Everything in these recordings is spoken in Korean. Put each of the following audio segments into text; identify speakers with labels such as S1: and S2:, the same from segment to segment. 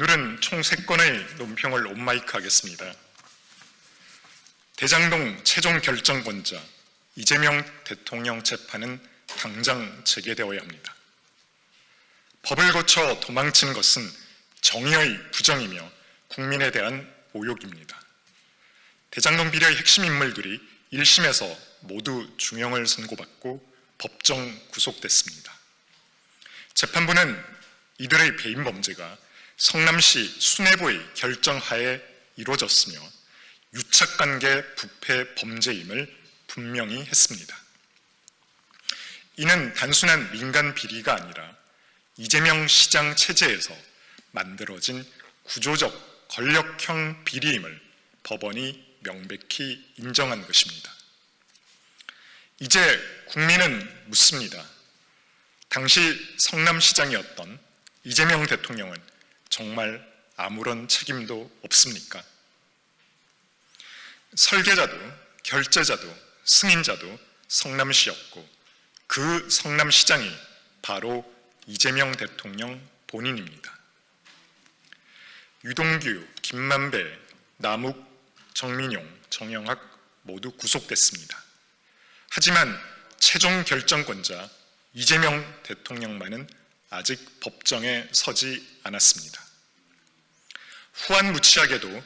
S1: 오늘은 총 3건의 논평을 온마이크 하겠습니다. 대장동 최종 결정 권자 이재명 대통령 재판은 당장 재개되어야 합니다. 법을 거쳐 도망친 것은 정의의 부정이며 국민에 대한 모욕입니다. 대장동 비리의 핵심 인물들이 1심에서 모두 중형을 선고받고 법정 구속됐습니다. 재판부는 이들의 배임 범죄가 성남시 수뇌부의 결정하에 이루어졌으며 유착관계 부패 범죄임을 분명히 했습니다. 이는 단순한 민간 비리가 아니라 이재명 시장 체제에서 만들어진 구조적 권력형 비리임을 법원이 명백히 인정한 것입니다. 이제 국민은 묻습니다. 당시 성남시장이었던 이재명 대통령은 정말 아무런 책임도 없습니까? 설계자도 결제자도 승인자도 성남시였고 그 성남시장이 바로 이재명 대통령 본인입니다. 유동규, 김만배, 남욱, 정민용, 정영학 모두 구속됐습니다. 하지만 최종 결정권자 이재명 대통령만은 아직 법정에 서지 않았습니다. 후한무치하게도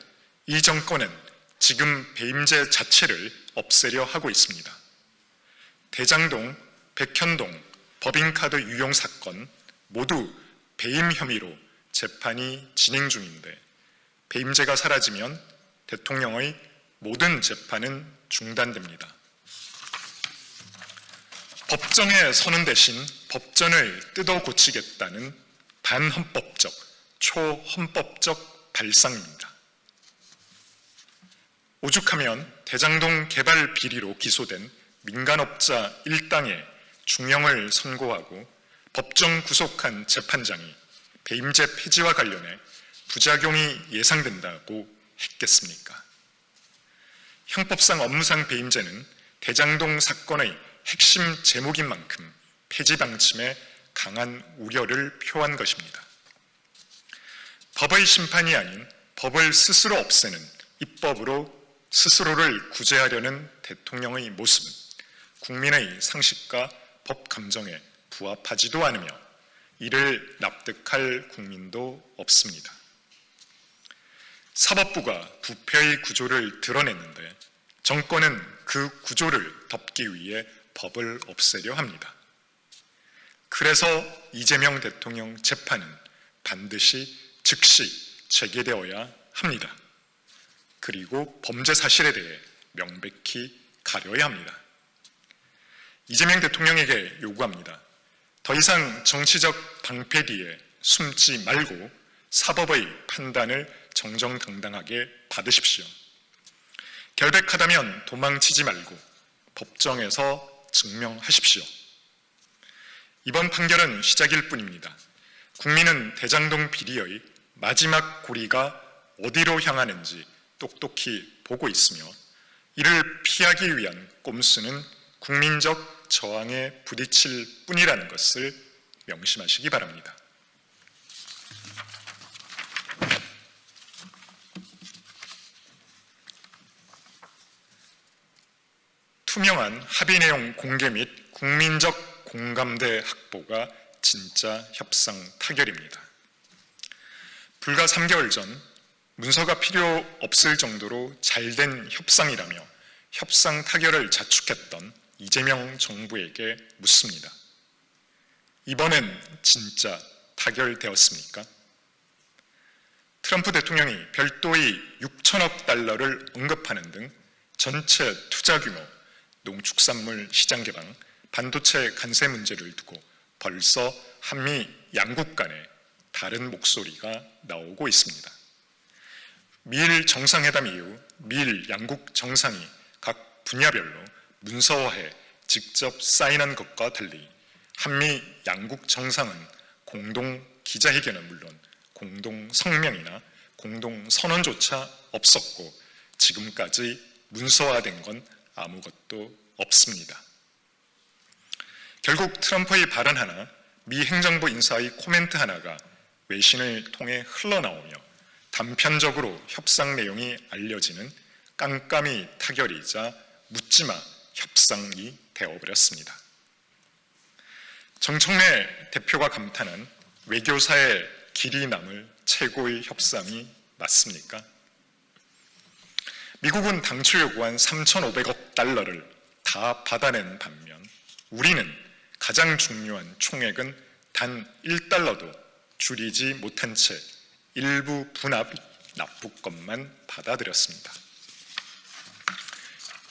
S1: 이 정권은 지금 배임죄 자체를 없애려 하고 있습니다. 대장동, 백현동, 법인카드 유용 사건 모두 배임 혐의로 재판이 진행 중인데 배임죄가 사라지면 대통령의 모든 재판은 중단됩니다. 법정에 서는 대신 법전을 뜯어 고치겠다는 반헌법적, 초헌법적 발상입니다. 오죽하면 대장동 개발 비리로 기소된 민간업자 일당에 중형을 선고하고 법정 구속한 재판장이 배임죄 폐지와 관련해 부작용이 예상된다고 했겠습니까? 형법상 업무상 배임죄는 대장동 사건의 핵심 제목인 만큼 폐지 방침에 강한 우려를 표한 것입니다. 법의 심판이 아닌 법을 스스로 없애는 입법으로 스스로를 구제하려는 대통령의 모습은 국민의 상식과 법 감정에 부합하지도 않으며 이를 납득할 국민도 없습니다. 사법부가 부패의 구조를 드러냈는데 정권은 그 구조를 덮기 위해 법을 없애려 합니다. 그래서 이재명 대통령 재판은 반드시 즉시 재개되어야 합니다. 그리고 범죄 사실에 대해 명백히 가려야 합니다. 이재명 대통령에게 요구합니다. 더 이상 정치적 방패 뒤에 숨지 말고 사법의 판단을 정정당당하게 받으십시오. 결백하다면 도망치지 말고 법정에서 증명하십시오. 이번 판결은 시작일 뿐입니다. 국민은 대장동 비리의 마지막 고리가 어디로 향하는지 똑똑히 보고 있으며 이를 피하기 위한 꼼수는 국민적 저항에 부딪힐 뿐이라는 것을 명심하시기 바랍니다. 투명한 합의 내용 공개 및 국민적 공감대 확보가 진짜 협상 타결입니다. 불과 3개월 전 문서가 필요 없을 정도로 잘된 협상이라며 협상 타결을 자축했던 이재명 정부에게 묻습니다. 이번엔 진짜 타결되었습니까? 트럼프 대통령이 별도의 6천억 달러를 언급하는 등 전체 투자 규모, 농축산물 시장 개방, 반도체 관세 문제를 두고 벌써 한미 양국 간에 다른 목소리가 나오고 있습니다. 미일 정상회담 이후 미일 양국 정상이 각 분야별로 문서화해 직접 사인한 것과 달리 한미 양국 정상은 공동 기자회견은 물론 공동 성명이나 공동 선언조차 없었고 지금까지 문서화된 건 아무것도 없습니다. 결국 트럼프의 발언 하나, 미 행정부 인사의 코멘트 하나가 외신을 통해 흘러나오며 단편적으로 협상 내용이 알려지는 깜깜이 타결이자 묻지마 협상이 되어버렸습니다. 정청래 대표가 감탄한 외교사의 길이 남을 최고의 협상이 맞습니까? 미국은 당초 요구한 3,500억 달러를 다 받아낸 반면 우리는 가장 중요한 총액은 단 1달러도 줄이지 못한 채 일부 분합 납부권만 받아들였습니다.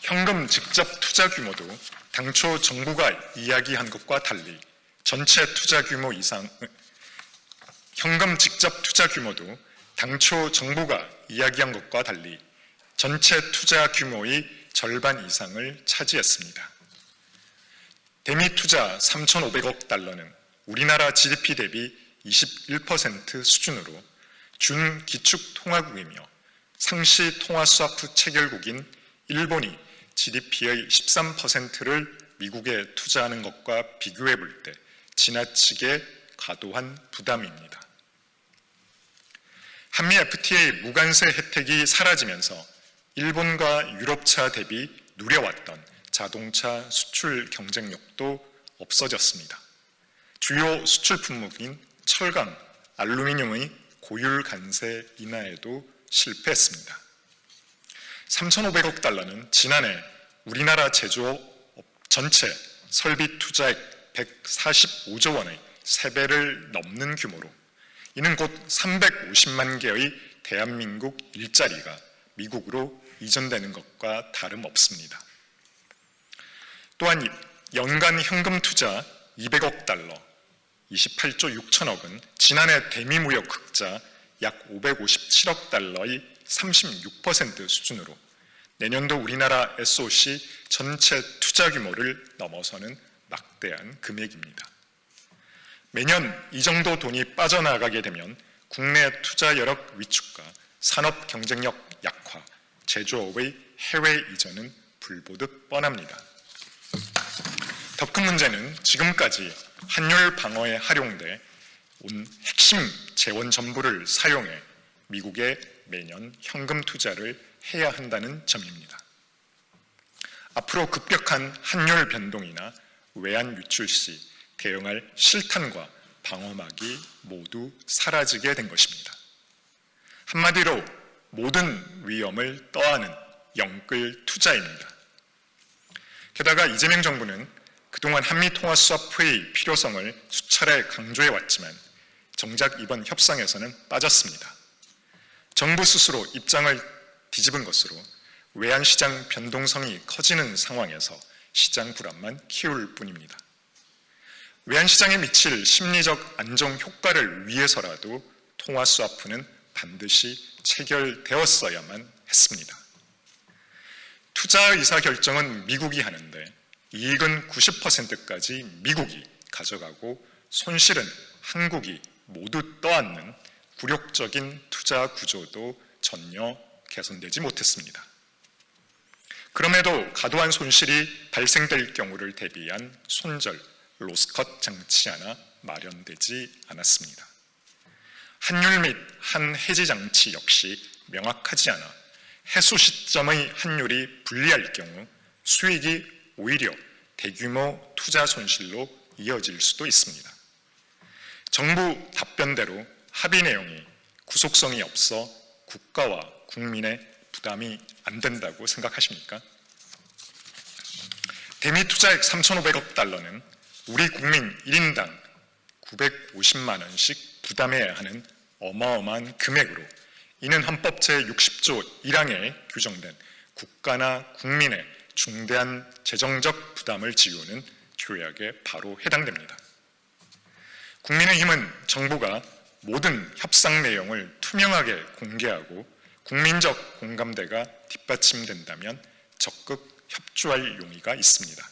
S1: 현금 직접 투자 규모도 당초 정부가 이야기한 것과 달리 전체 투자 규모 이상 현금 직접 투자 규모도 당초 정부가 이야기한 것과 달리 전체 투자 규모의 절반 이상을 차지했습니다. 대미 투자 3,500억 달러는 우리나라 GDP 대비 21% 수준으로 준기축 통화국이며 상시 통화 스와프 체결국인 일본이 GDP의 13%를 미국에 투자하는 것과 비교해 볼 때 지나치게 과도한 부담입니다. 한미 FTA 무관세 혜택이 사라지면서 일본과 유럽차 대비 누려왔던 자동차 수출 경쟁력도 없어졌습니다. 주요 수출 품목인 철강, 알루미늄의 고율 관세 인하에도 실패했습니다. 3,500억 달러는 지난해 우리나라 제조업 전체 설비 투자액 145조 원의 3배를 넘는 규모로 이는 곧 350만 개의 대한민국 일자리가 미국으로 이전되는 것과 다름없습니다. 또한 연간 현금 투자 200억 달러, 28조 6천억은 지난해 대미 무역 흑자 약 557억 달러의 36% 수준으로 내년도 우리나라 SOC 전체 투자 규모를 넘어서는 막대한 금액입니다. 매년 이 정도 돈이 빠져나가게 되면 국내 투자 여력 위축과 산업 경쟁력 약화, 제조업의 해외 이전은 불보듯 뻔합니다. 더 큰 문제는 지금까지 환율 방어에 활용돼 온 핵심 재원 전부를 사용해 미국에 매년 현금 투자를 해야 한다는 점입니다. 앞으로 급격한 환율 변동이나 외환 유출 시 대응할 실탄과 방어막이 모두 사라지게 된 것입니다. 한마디로 모든 위험을 떠안은 영끌 투자입니다. 게다가 이재명 정부는 그동안 한미 통화 스와프의 필요성을 수차례 강조해 왔지만 정작 이번 협상에서는 빠졌습니다. 정부 스스로 입장을 뒤집은 것으로 외환 시장 변동성이 커지는 상황에서 시장 불안만 키울 뿐입니다. 외환 시장에 미칠 심리적 안정 효과를 위해서라도 통화 스와프는 반드시 체결되었어야만 했습니다. 투자 의사 결정은 미국이 하는데 이익은 90%까지 미국이 가져가고 손실은 한국이 모두 떠안는 굴욕적인 투자 구조도 전혀 개선되지 못했습니다. 그럼에도 과도한 손실이 발생될 경우를 대비한 손절, 로스컷 장치 하나 마련되지 않았습니다. 환율 및 한 해지 장치 역시 명확하지 않아 해소 시점의 환율이 불리할 경우 수익이 오히려 대규모 투자 손실로 이어질 수도 있습니다. 정부 답변대로 합의 내용이 구속성이 없어 국가와 국민의 부담이 안 된다고 생각하십니까? 대미 투자액 3,500억 달러는 우리 국민 1인당 950만 원씩 부담해야 하는 어마어마한 금액으로 이는 헌법 제60조 1항에 규정된 국가나 국민의 중대한 재정적 부담을 지우는 조약에 바로 해당됩니다. 국민의힘은 정부가 모든 협상 내용을 투명하게 공개하고 국민적 공감대가 뒷받침된다면 적극 협조할 용의가 있습니다.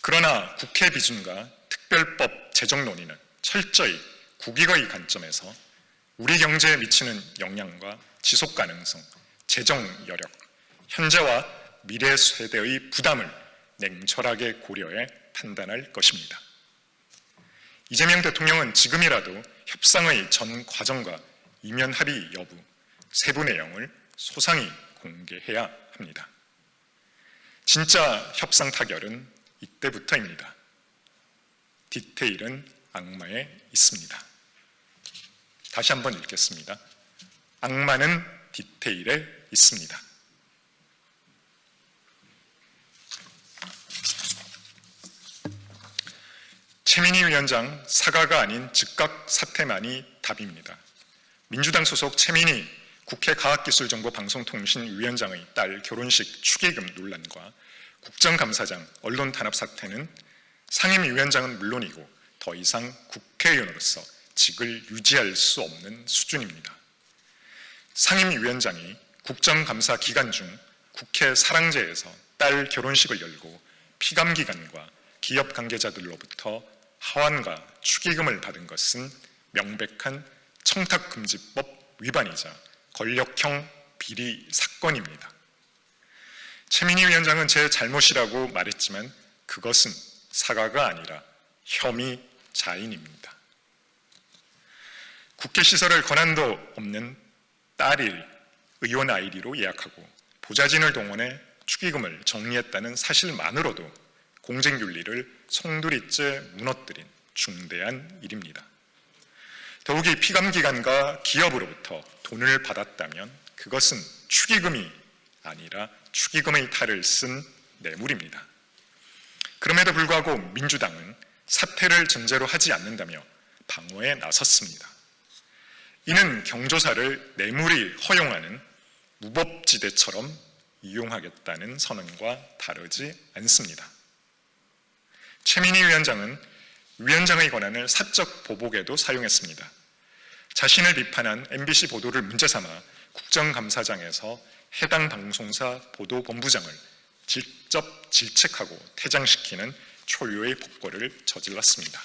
S1: 그러나 국회 비준과 특별법 제정 논의는 철저히 국익의 관점에서 우리 경제에 미치는 영향과 지속 가능성, 재정 여력, 현재와 미래 세대의 부담을 냉철하게 고려해 판단할 것입니다. 이재명 대통령은 지금이라도 협상의 전 과정과 이면 합의 여부, 세부 내용을 소상히 공개해야 합니다. 진짜 협상 타결은 이때부터입니다. 디테일은 악마에 있습니다. 다시 한번 읽겠습니다. 악마는 디테일에 있습니다. 최민희 위원장 사과가 아닌 즉각 사퇴만이 답입니다. 민주당 소속 최민희 국회 과학기술정보방송통신위원장의 딸 결혼식 축의금 논란과 국정감사장 언론 탄압 사태는 상임위원장은 물론이고 더 이상 국회의원으로서 직을 유지할 수 없는 수준입니다. 상임위원장이 국정감사 기간 중 국회 사랑제에서 딸 결혼식을 열고 피감기관과 기업 관계자들로부터 하원과 축의금을 받은 것은 명백한 청탁금지법 위반이자 권력형 비리 사건입니다. 최민희 위원장은 제 잘못이라고 말했지만 그것은 사과가 아니라 혐의 자인입니다. 국회 시설을 권한도 없는 딸이 의원 아이디로 예약하고 보좌진을 동원해 축의금을 정리했다는 사실만으로도 공정윤리를 송두리째 무너뜨린 중대한 일입니다. 더욱이 피감기관과 기업으로부터 돈을 받았다면 그것은 축의금이 아니라 축의금의 탈을 쓴 뇌물입니다. 그럼에도 불구하고 민주당은 사퇴를 전제로 하지 않는다며 방어에 나섰습니다. 이는 경조사를 뇌물이 허용하는 무법지대처럼 이용하겠다는 선언과 다르지 않습니다. 최민희 위원장은 위원장의 권한을 사적 보복에도 사용했습니다. 자신을 비판한 MBC 보도를 문제 삼아 국정감사장에서 해당 방송사 보도본부장을 직접 질책하고 퇴장시키는 초유의 폭거를 저질렀습니다.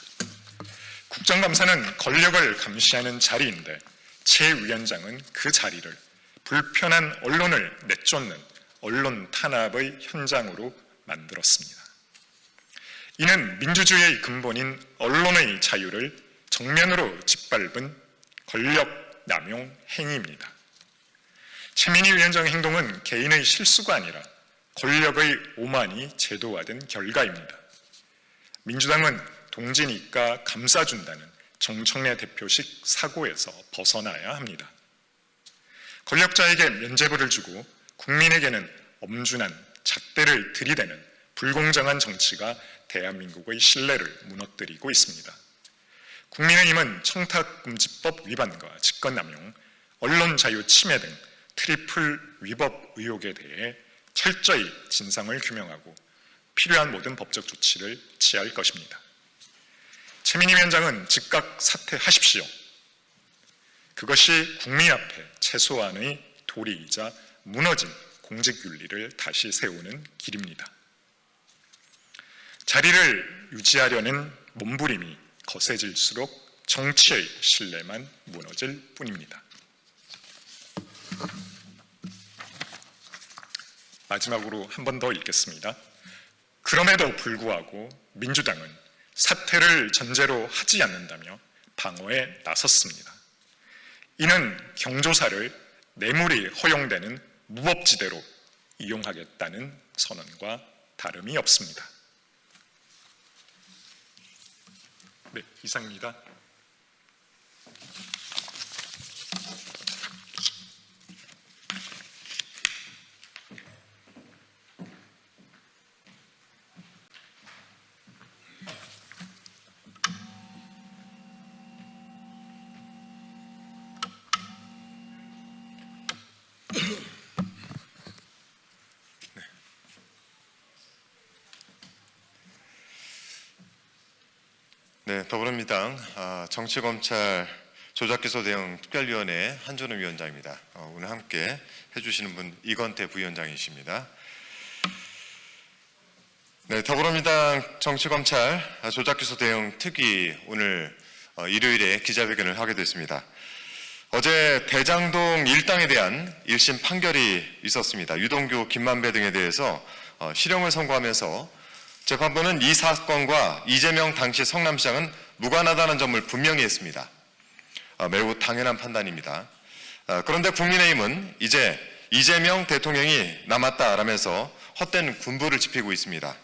S1: 국정감사는 권력을 감시하는 자리인데 최 위원장은 그 자리를 불편한 언론을 내쫓는 언론 탄압의 현장으로 만들었습니다. 이는 민주주의의 근본인 언론의 자유를 정면으로 짓밟은 권력 남용 행위입니다. 최민희 위원장의 행동은 개인의 실수가 아니라 권력의 오만이 제도화된 결과입니다. 민주당은 동진이가 감싸준다는 정청래 대표식 사고에서 벗어나야 합니다. 권력자에게 면죄부를 주고 국민에게는 엄준한 잣대를 들이대는 불공정한 정치가 대한민국의 신뢰를 무너뜨리고 있습니다. 국민의힘은 청탁금지법 위반과 직권남용, 언론 자유 침해 등 트리플 위법 의혹에 대해 철저히 진상을 규명하고 필요한 모든 법적 조치를 취할 것입니다. 최민희 위원장은 즉각 사퇴하십시오. 그것이 국민 앞에 최소한의 도리이자 무너진 공직윤리를 다시 세우는 길입니다. 자리를 유지하려는 몸부림이 거세질수록 정치의 신뢰만 무너질 뿐입니다. 마지막으로 한 번 더 읽겠습니다. 그럼에도 불구하고 민주당은 사퇴를 전제로 하지 않는다며 방어에 나섰습니다. 이는 경조사를 뇌물이 허용되는 무법지대로 이용하겠다는 선언과 다름이 없습니다. 네, 이상입니다.
S2: 네, 더불어민주당 아, 정치검찰 조작기소 대응 특별위원회 한준호 위원장입니다. 어, 오늘 함께 해주시는 분 이건태 부위원장이십니다. 네, 더불어민주당 정치검찰 아, 조작기소 대응 특위 오늘 어, 일요일에 기자회견을 하게 됐습니다. 어제 대장동 일당에 대한 1심 판결이 있었습니다. 유동규, 김만배 등에 대해서 어, 실형을 선고하면서 재판부는 이 사건과 이재명 당시 성남시장은 무관하다는 점을 분명히 했습니다. 아, 매우 당연한 판단입니다. 아, 그런데 국민의힘은 이제 이재명 대통령이 남았다라면서 헛된 군부를 지피고 있습니다.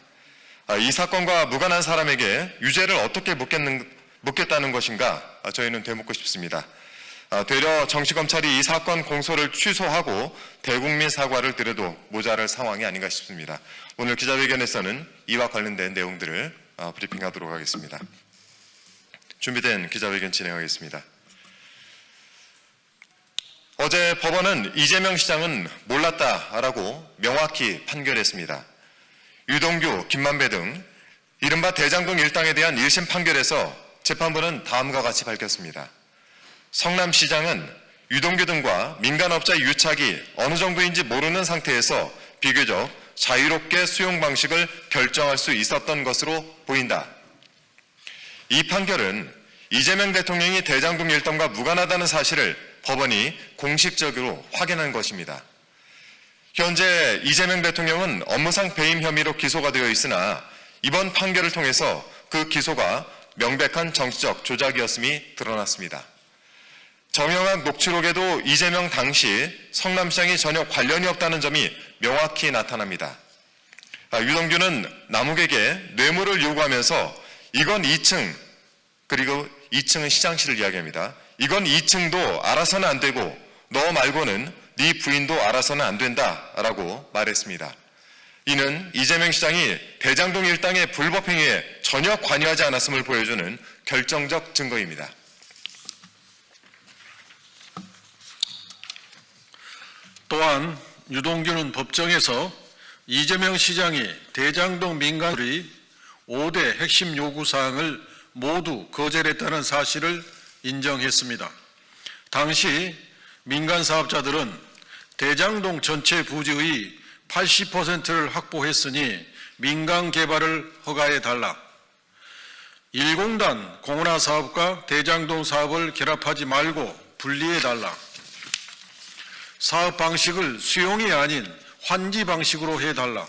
S2: 아, 이 사건과 무관한 사람에게 유죄를 어떻게 묻겠는, 묻겠다는 것인가 아, 저희는 되묻고 싶습니다. 아, 되려 정치검찰이 이 사건 공소를 취소하고 대국민 사과를 드려도 모자랄 상황이 아닌가 싶습니다. 오늘 기자회견에서는 이와 관련된 내용들을 아, 브리핑하도록 하겠습니다. 준비된 기자회견 진행하겠습니다. 어제 법원은 이재명 시장은 몰랐다라고 명확히 판결했습니다. 유동규, 김만배 등 이른바 대장동 일당에 대한 1심 판결에서 재판부는 다음과 같이 밝혔습니다. 성남시장은 유동규 등과 민간업자의 유착이 어느 정도인지 모르는 상태에서 비교적 자유롭게 수용 방식을 결정할 수 있었던 것으로 보인다. 이 판결은 이재명 대통령이 대장동 일당과 무관하다는 사실을 법원이 공식적으로 확인한 것입니다. 현재 이재명 대통령은 업무상 배임 혐의로 기소가 되어 있으나 이번 판결을 통해서 그 기소가 명백한 정치적 조작이었음이 드러났습니다. 정영학 녹취록에도 이재명 당시 성남시장이 전혀 관련이 없다는 점이 명확히 나타납니다. 아, 유동규는 남욱에게 뇌물을 요구하면서 이건 2층 그리고 2층은 시장실을 이야기합니다. 이건 2층도 알아서는 안 되고 너 말고는 네 부인도 알아서는 안 된다라고 말했습니다. 이는 이재명 시장이 대장동 일당의 불법 행위에 전혀 관여하지 않았음을 보여주는 결정적 증거입니다.
S3: 또한 유동규는 법정에서 이재명 시장이 대장동 민간uri 5대 핵심 요구 사항을 모두 거절했다는 사실을 인정했습니다. 당시 민간 사업자들은 대장동 전체 부지의 80%를 확보했으니 민간 개발을 허가해 달라. 1공단 공원화 사업과 대장동 사업을 결합하지 말고 분리해 달라. 사업 방식을 수용이 아닌 환지 방식으로 해달라.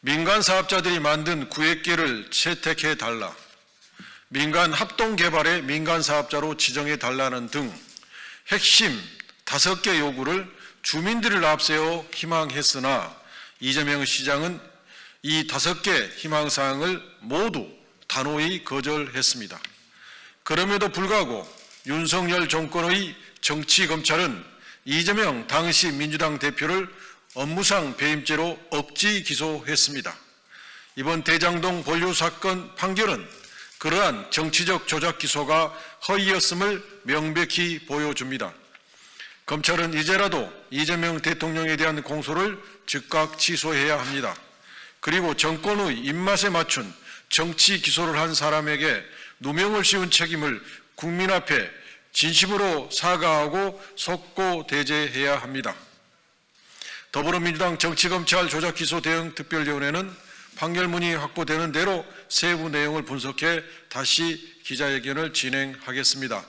S3: 민간 사업자들이 만든 구획계를 채택해 달라. 민간 합동 개발의 민간 사업자로 지정해 달라는 등 핵심 다섯 개 요구를 주민들을 앞세워 희망했으나 이재명 시장은 이 다섯 개 희망 사항을 모두 단호히 거절했습니다. 그럼에도 불구하고 윤석열 정권의 정치 검찰은 이재명 당시 민주당 대표를 업무상 배임죄로 억지 기소했습니다. 이번 대장동 본류 사건 판결은 그러한 정치적 조작 기소가 허위였음을 명백히 보여줍니다. 검찰은 이제라도 이재명 대통령에 대한 공소를 즉각 취소해야 합니다. 그리고 정권의 입맛에 맞춘 정치 기소를 한 사람에게 누명을 씌운 책임을 국민 앞에 진심으로 사과하고 속고 대제해야 합니다. 더불어민주당 정치검찰 조작 기소 대응 특별위원회는 판결문이 확보되는 대로 세부 내용을 분석해 다시 기자회견을 진행하겠습니다.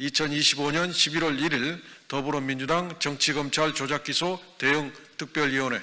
S3: 2025년 11월 1일 더불어민주당 정치검찰 조작기소 대응 특별위원회